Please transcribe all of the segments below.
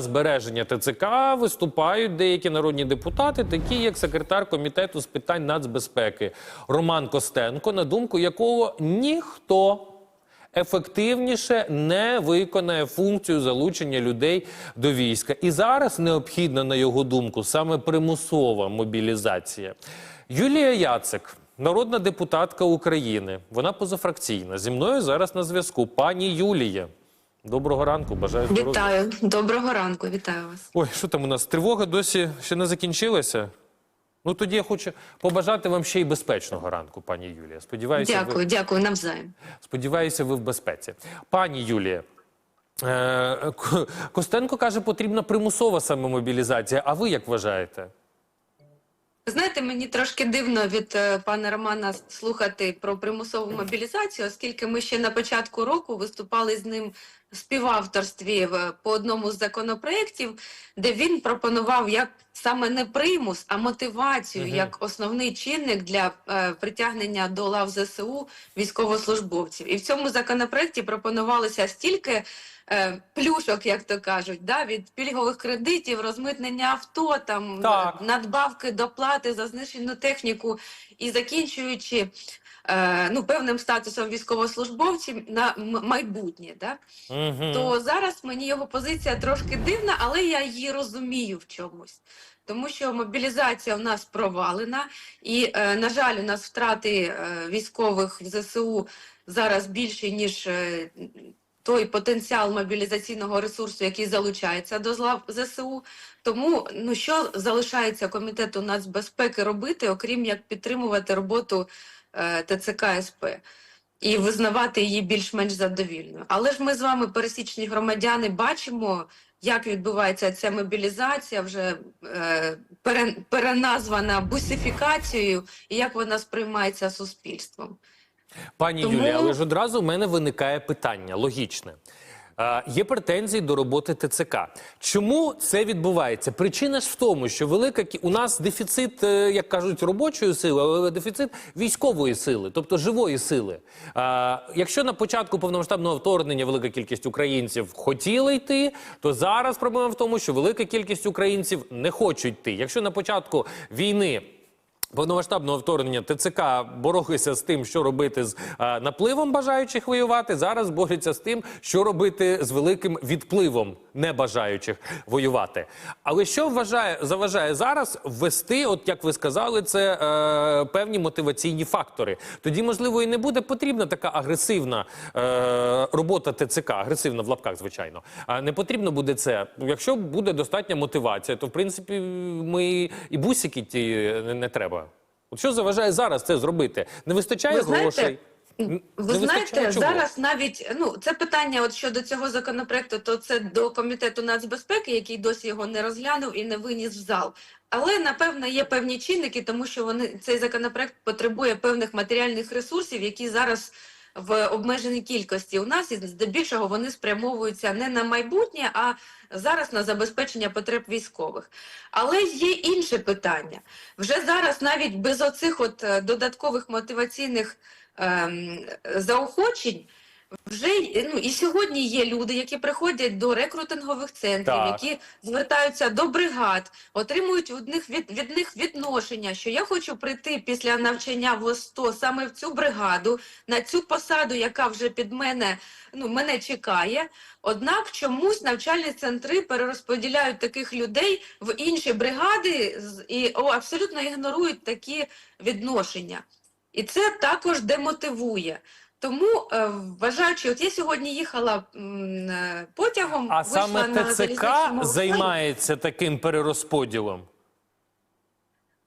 збереження ТЦК виступають деякі народні депутати, такі як секретар комітету з питань нацбезпеки Роман Костенко, на думку якого ніхто ефективніше не виконає функцію залучення людей до війська. І зараз необхідна, на його думку, саме примусова мобілізація. Юлія Яцик. Народна депутатка України, вона позафракційна. Зі мною зараз на зв'язку. Пані Юлія. Доброго ранку, бажаю здоров'я. Вітаю, доброго ранку, вітаю вас. Ой, що там у нас? Тривога досі ще не закінчилася. Ну тоді я хочу побажати вам ще й безпечного ранку, пані Юлія. Сподіваюся, Дякую, ви, дякую навзаєм. сподіваюся, ви в безпеці. Пані Юлія. Е, Костенко каже, потрібна примусова саме мобілізація. А ви як вважаєте? Знаєте, мені трошки дивно від е, пана Романа слухати про примусову мобілізацію, оскільки ми ще на початку року виступали з ним співавторстві в- по одному з законопроєктів, де він пропонував як саме не примус, а мотивацію Мгм. як основний чинник для е, притягнення до лав ЗСУ військовослужбовців. І в цьому законопроєкті пропонувалося стільки е, плюшок, як то кажуть, да, від пільгових кредитів, розмитнення авто, там Так. надбавки доплати за знищену техніку і закінчуючи ну, певним статусом військовослужбовців на майбутнє. Да? Угу. То зараз мені його позиція трошки дивна, але я її розумію в чомусь. Тому що мобілізація в нас провалена, і, е, на жаль, у нас втрати е, військових в ЗСУ зараз більші, ніж е, той потенціал мобілізаційного ресурсу, який залучається до злав ЗСУ. Тому ну що залишається комітету нацбезпеки робити, окрім як підтримувати роботу е, ТЦК СП і визнавати її більш-менш задовільною. Але ж ми з вами, пересічні громадяни, бачимо, як відбувається ця мобілізація, вже е, пере, переназвана бусифікацією, і як вона сприймається суспільством. Пані Тому- Юлія, але ж одразу в мене виникає питання логічне. Є претензії до роботи ТЦК. Чому це відбувається? Причина ж в тому, що велика у нас дефіцит, е, як кажуть, робочої сили, але дефіцит військової сили, тобто живої сили. Якщо на початку повномасштабного вторгнення велика кількість українців хотіли йти, то зараз проблема в тому, що велика кількість українців не хочуть йти. Якщо на початку війни повномасштабного вторгнення ТЦК боролися з тим, що робити з е, напливом бажаючих воювати. Зараз борються з тим, що робити з великим відпливом небажаючих воювати. Але що вважає заважає зараз ввести, от як ви сказали, це е, певні мотиваційні фактори. Тоді, можливо, і не буде потрібна така агресивна е, робота ТЦК, агресивна в лапках, звичайно. А не потрібно буде це. Якщо буде достатня мотивація, то в принципі ми і бусики ті не, не треба. От що заважає зараз це зробити? Не вистачає Ви знаєте, грошей. Ви знаєте, зараз навіть ну це питання от щодо цього законопроекту, то це до комітету нацбезпеки, який досі його не розглянув і не виніс в зал. Але напевно є певні чинники, тому що вони цей законопроект потребує певних матеріальних ресурсів, які зараз в обмеженій кількості у нас і здебільшого вони спрямовуються не на майбутнє, а зараз на забезпечення потреб військових. Але є інше питання. Вже зараз навіть без оцих от е, додаткових мотиваційних ем, заохочень. Вже ну і сьогодні є люди, які приходять до рекрутингових центрів, Так. які звертаються до бригад, отримують від них від, від них відношення, що я хочу прийти після навчання в ОСТО саме в цю бригаду, на цю посаду, яка вже під мене ну мене чекає. Однак чомусь навчальні центри перерозподіляють таких людей в інші бригади і о, абсолютно ігнорують такі відношення. І це також демотивує. Тому е, вважаючи, от я сьогодні їхала е, потягом, А вийшла саме ТЦК на займається таким перерозподілом.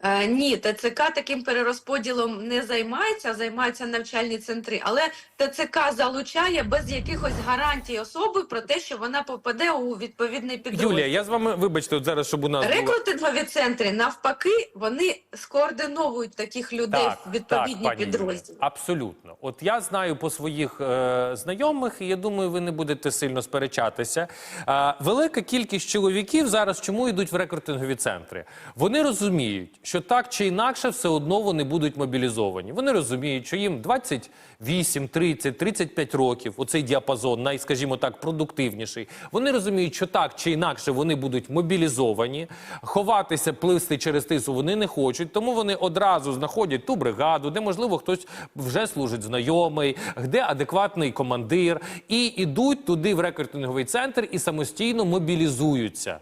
Е, ні, ТЦК таким перерозподілом не займається, займаються навчальні центри, але ТЦК залучає без якихось гарантій особи про те, що вона попаде у відповідний підрозділ. Юлія, я з вами вибачте, от зараз, щоб у нас було... Рекрутингові центри навпаки вони скоординовують таких людей в відповідні Юлія, підрозділи. абсолютно. От я знаю по своїх е, знайомих, і я думаю, ви не будете сильно сперечатися. Е, велика кількість чоловіків зараз чому йдуть в рекрутингові центри? Вони розуміють, що так чи інакше все одно вони будуть мобілізовані. Вони розуміють, що їм 28, 30, 35 років, оцей діапазон, най, скажімо так, продуктивніший. Вони розуміють, що так чи інакше вони будуть мобілізовані, ховатися, пливсти через тису вони не хочуть, тому вони одразу знаходять ту бригаду, де можливо хтось вже служить знайомий, де адекватний командир, і йдуть туди в рекрутинговий центр і самостійно мобілізуються.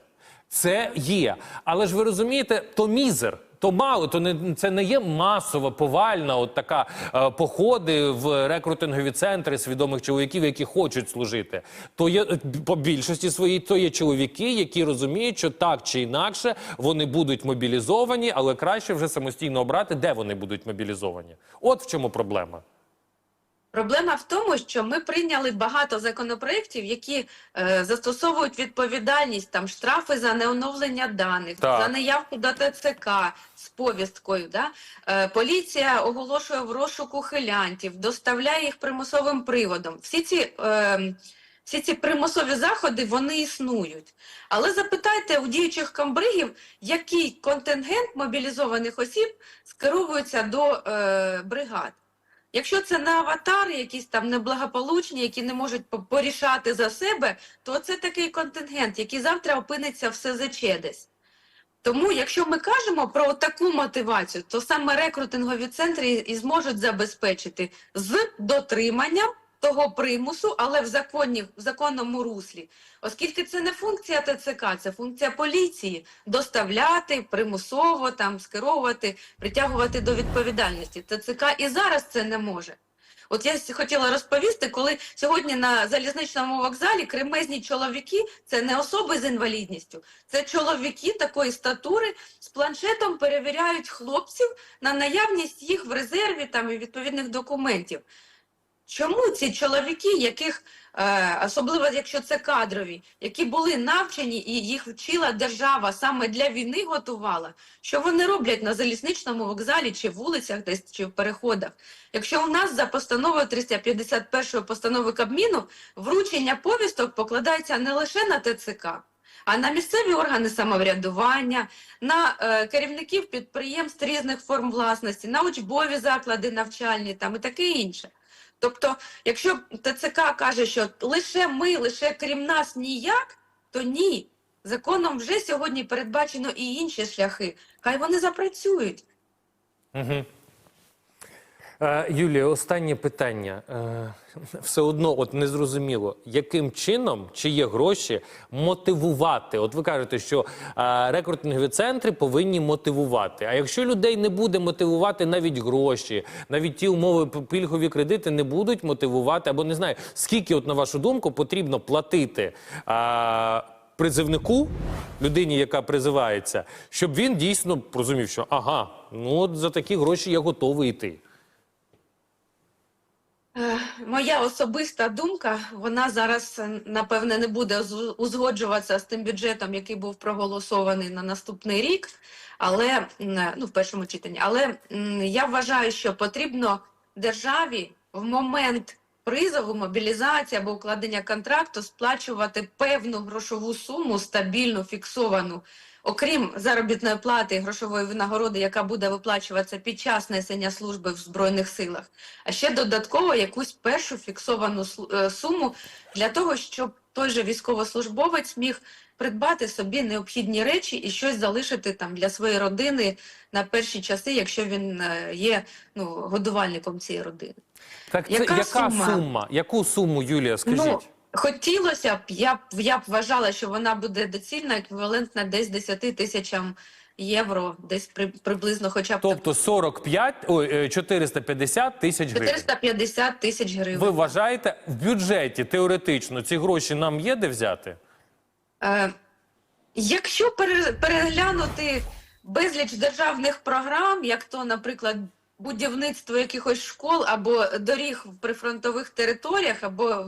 Це є. Але ж ви розумієте, то мізер. То мало, то не це не є масова, повальна, от така е, походи в рекрутингові центри свідомих чоловіків, які хочуть служити. То є е, по більшості своїй, то є чоловіки, які розуміють, що так чи інакше вони будуть мобілізовані, але краще вже самостійно обрати, де вони будуть мобілізовані. От в чому проблема. Проблема в тому, що ми прийняли багато законопроєктів, які е, застосовують відповідальність, там штрафи за неоновлення даних, Так. за неявку до ТЦК з повісткою. Да? Е, поліція оголошує в розшук ухилянтів, доставляє їх примусовим приводом. Всі ці, е, всі ці примусові заходи вони існують. Але запитайте у діючих камбригів, який контингент мобілізованих осіб скеровується до е, бригад. Якщо це не аватари, якісь там неблагополучні, які не можуть по- порішати за себе, то це такий контингент, який завтра опиниться в СЗЧ десь. Тому, якщо ми кажемо про таку мотивацію, то саме рекрутингові центри і- зможуть забезпечити з дотриманням того примусу, але в законі, в законному руслі. Оскільки це не функція ТЦК, це функція поліції доставляти примусово там скеровувати, притягувати до відповідальності. ТЦК і зараз це не може. От я хотіла розповісти, коли сьогодні на залізничному вокзалі кремезні чоловіки це не особи з інвалідністю, це чоловіки такої статури з планшетом перевіряють хлопців на наявність їх в резерві там і відповідних документів. Чому ці чоловіки, яких е, особливо якщо це кадрові, які були навчені і їх вчила держава саме для війни готувала, що вони роблять на залізничному вокзалі чи вулицях, десь чи в переходах? Якщо у нас за постановою 351 постанови Кабміну вручення повісток покладається не лише на ТЦК, а на місцеві органи самоврядування, на е, керівників підприємств різних форм власності, на учбові заклади навчальні там і таке інше. Тобто, якщо ТЦК каже, що лише ми, лише крім нас ніяк, то ні. Законом вже сьогодні передбачено і інші шляхи. Хай вони запрацюють. Угу. Е, Юлія, останнє питання. Е, все одно, от незрозуміло, яким чином чи є гроші мотивувати? От ви кажете, що е, центри повинні мотивувати. А якщо людей не буде мотивувати навіть гроші, навіть ті умови пільгові кредити не будуть мотивувати, або не знаю, скільки, от на вашу думку, потрібно платити. Призивнику, людині, яка призивається, щоб він дійсно розумів, що ага, ну от за такі гроші я готовий йти. Е, Моя особиста думка, вона зараз, е, напевне, не буде уз- узгоджуватися з тим бюджетом, який був проголосований на наступний рік, але м, ну, в першому читанні. Але я вважаю, що потрібно державі в момент призову, мобілізації або укладення контракту сплачувати певну грошову суму, стабільну, фіксовану, окрім заробітної плати і грошової винагороди, яка буде виплачуватися під час несення служби в Збройних силах а ще додатково якусь першу фіксовану е, суму для того, щоб той же військовослужбовець міг придбати собі необхідні речі і щось залишити там для своєї родини на перші часи, якщо він е, є ну, годувальником цієї родини. Так це Яка яка, сума? сума? Яку суму, Юлія, скажіть? Ну, хотілося б, я б я б вважала, що вона буде доцільна, еквівалентна десь 10 тисячам євро, десь при, приблизно хоча б тобто 45, ой, е, 450 тисяч гривень. 450 тисяч гривень. Ви вважаєте, в бюджеті теоретично ці гроші нам є де взяти? Е, Якщо пере- переглянути безліч державних програм, як то, наприклад, будівництво якихось школ або доріг в прифронтових територіях, або е,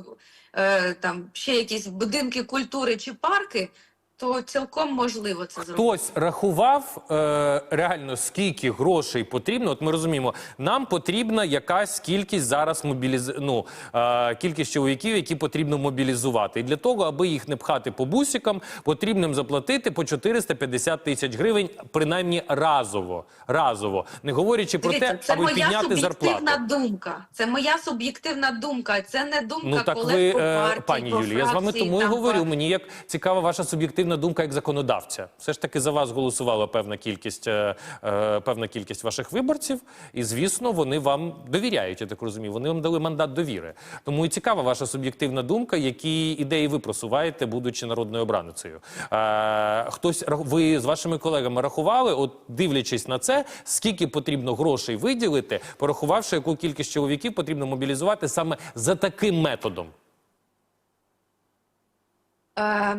там ще якісь будинки культури чи парки, то цілком можливо це зробити. Хтось рахував е, реально скільки грошей потрібно. От ми розуміємо, нам потрібна якась кількість зараз мобіліз... ну, е, кількість чоловіків, які потрібно мобілізувати. І для того, аби їх не пхати по бусикам, потрібно їм заплатити по 450 тисяч гривень, принаймні разово. Разово, не говорячи про Дивіться, те, це аби моя підняти зарплату. суб'єктивна думка. Це моя суб'єктивна думка. Це не думка Ну так колег ви, по е, партії, пані по Юлії, я з вами фракції, тому і там, говорю. Мені як цікава ваша суб'єктивна думка як законодавця. Все ж таки за вас голосувала певна кількість, е, е, певна кількість ваших виборців, і звісно, вони вам довіряють. Я так розумію. Вони вам дали мандат довіри. Тому і цікава ваша суб'єктивна думка, які ідеї ви просуваєте, будучи народною обраницею. Е, хтось ви з вашими колегами рахували, от дивлячись на це, скільки потрібно грошей виділити, порахувавши, яку кількість чоловіків потрібно мобілізувати саме за таким методом. Е,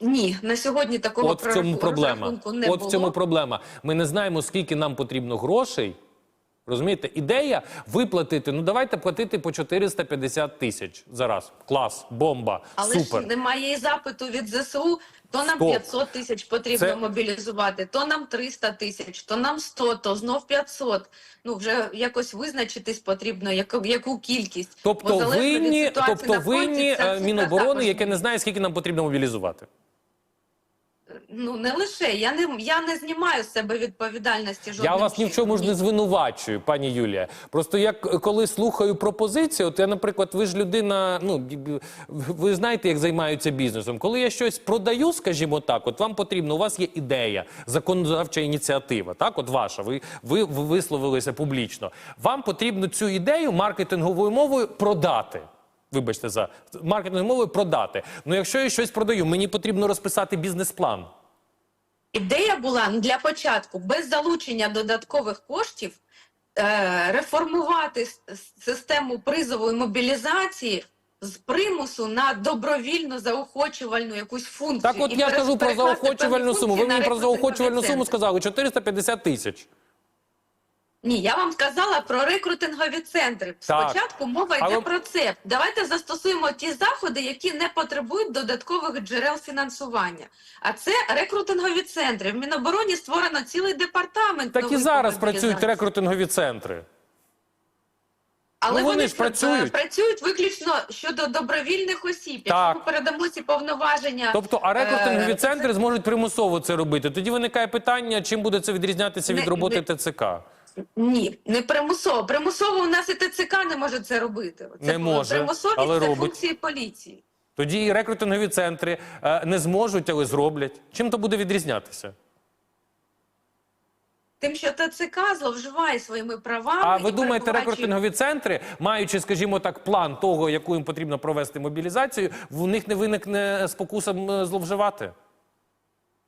ні, на сьогодні такого От в цьому проблема. не От було. в цьому проблема. Ми не знаємо, скільки нам потрібно грошей. Розумієте, ідея виплатити. Ну давайте платити по 450 тисяч зараз. Клас, бомба, Але супер. ж немає і запиту від ЗСУ. То нам Стоп. 500 тисяч потрібно Це- мобілізувати, то нам 300 тисяч, то нам 100, то знов 500. Ну вже якось визначитись потрібно, яку, яку кількість. Бо Тобто залежно винні, тобто винні фронті, винні це е, Міноборони, яке не знає, скільки нам потрібно мобілізувати. Ну не лише я не я не знімаю з себе відповідальності. Жодним Я вас ні в чому ж не звинувачую, пані Юлія. Просто е, коли слухаю пропозиції, от я, наприклад, ви ж людина, ну ви знаєте, як займаються бізнесом. Коли я щось продаю, скажімо так, от вам потрібно, у вас є ідея, законодавча ініціатива, так, от ваша, ви, ви, ви висловилися публічно. Вам потрібно цю ідею маркетинговою мовою продати. Вибачте за маркетинговою мовою продати. Ну, якщо я щось продаю, мені потрібно розписати бізнес-план. Ідея була для початку без залучення додаткових коштів е, реформувати систему призову і мобілізації з примусу на добровільно заохочувальну якусь функцію. Так, от І я кажу про заохочувальну суму. Ви мені про заохочувальну суму сказали 450 тисяч. Ні, я вам сказала про рекрутингові центри. Так. Спочатку мова йде Але- про це. Давайте застосуємо ті заходи, які не потребують додаткових джерел фінансування. А це рекрутингові центри. В Мінобороні створено цілий департамент. Так і зараз працюють рекрутингові центри. Але Ну, вони вони, ж працюють. працюють виключно щодо добровільних осіб. Так. Якщо ми передамо ці повноваження. Тобто, а рекрутингові Е, центри зможуть примусово це робити. Тоді виникає питання, чим буде це відрізнятися від Не- роботи не- ТЦК. Ні, не примусово. Примусово у нас і ТЦК не може це робити. Це Не може, примусовість але це робить. функції поліції. Тоді і рекрутингові центри е, не зможуть, але зроблять. Чим то буде відрізнятися? Тим, що ТЦК зловживає своїми правами. А і ви думаєте, перебуваючи- рекрутингові центри, маючи, скажімо так, план того, яку їм потрібно провести мобілізацію, в них не виникне спокуса м, зловживати?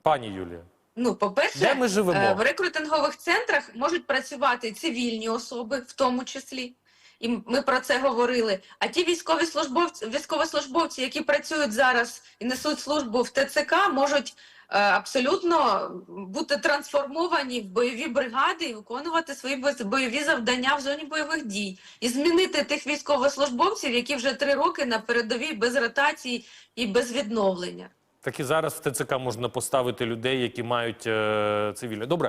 Пані Юлія. Ну, по-перше, Де ми живемо? е, в рекрутингових центрах можуть працювати цивільні особи, в тому числі. І ми про це говорили. А ті військові службовці, військовослужбовці, які працюють зараз і несуть службу в ТЦК, можуть е, абсолютно бути трансформовані в бойові бригади і виконувати свої бойові завдання в зоні бойових дій, і змінити тих військовослужбовців, які вже три роки на передовій без ротації і без відновлення. Так і зараз в ТЦК можна поставити людей, які мають е, цивільне. Добре,